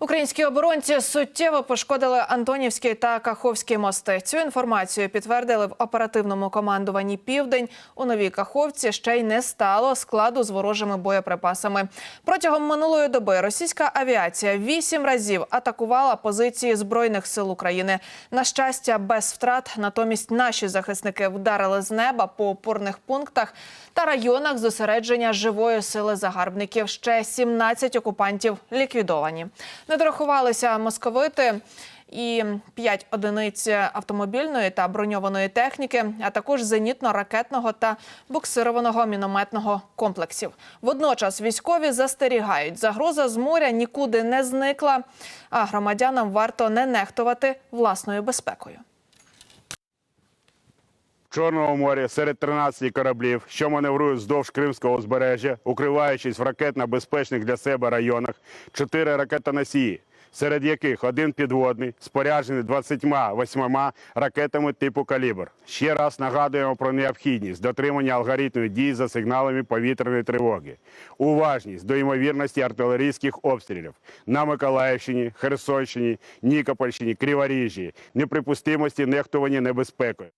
Українські оборонці суттєво пошкодили Антонівський та Каховський мости. Цю інформацію підтвердили в оперативному командуванні Південь. У новій Каховці ще й не стало складу з ворожими боєприпасами. Протягом минулої доби російська авіація вісім разів атакувала позиції збройних сил України. На щастя, без втрат. Натомість наші захисники вдарили з неба по опорних пунктах та районах зосередження живої сили загарбників. Ще 17 окупантів ліквідовані. Не дорахувалися московити і 5 одиниць автомобільної та броньованої техніки, а також зенітно-ракетного та буксированого мінометного комплексів. Водночас військові застерігають, загроза з моря нікуди не зникла, а громадянам варто не нехтувати власною безпекою. В Чорному морі серед 13 кораблів, що маневрують вздовж Кримського узбережжя, укриваючись в ракетно-безпечних для себе районах, чотири ракетоносії, серед яких один підводний, споряджений 28 ракетами типу «Калібр». Ще раз нагадуємо про необхідність дотримання алгоритмів дій за сигналами повітряної тривоги, уважність до ймовірності артилерійських обстрілів на Миколаївщині, Херсонщині, Нікопольщині, Криворіжжі, неприпустимості нехтування небезпекою.